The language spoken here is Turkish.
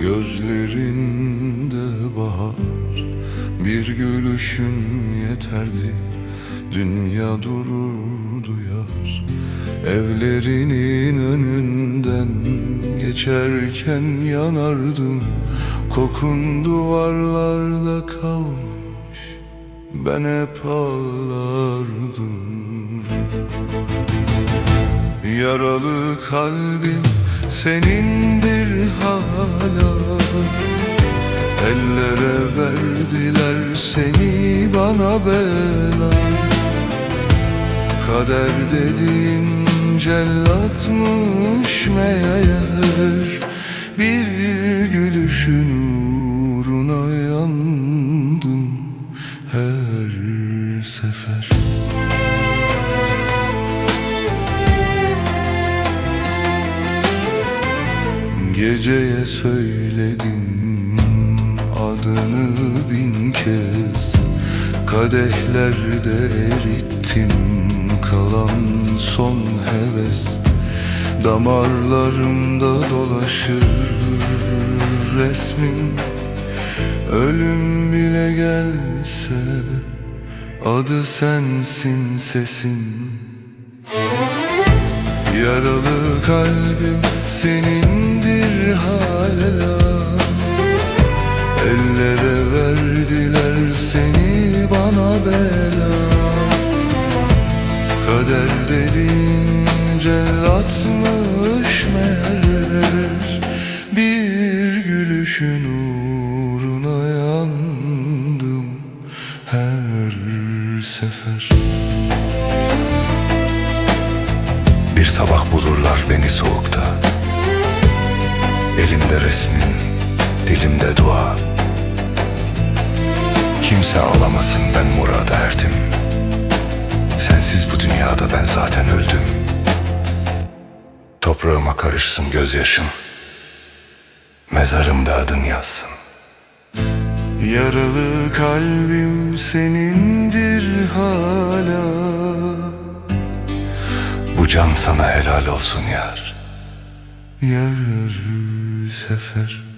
Gözlerinde bahar Bir gülüşün yeterdi. Dünya durur duyar Evlerinin önünden Geçerken yanardım Kokun duvarlarda kalmış Ben hep ağlardım. Yaralı kalbim senindir hala. Ellere verdiler seni bana bela. Kader dediğin cellatmış meğer Geceye söyledim adını bin kez. Kadehlerde erittim kalan son heves. Damarlarımda dolaşır resmin. Ölüm bile gelse adı sensin sesin. Yaralı kalbim senindir hala Ellere verdiler seni bana bela. Kader dediğin cellatmış meğer. Bir gülüşün uğruna yandım her sefer. Bir sabah bulurlar beni soğukta Elimde resmin, dilimde dua. Kimse ağlamasın ben murada erdim. Sensiz bu dünyada ben zaten öldüm. Toprağıma karışsın gözyaşım. Mezarımda adın yazsın. Yaralı kalbim senindir hala. Bu can sana helal olsun yar. Yer sefer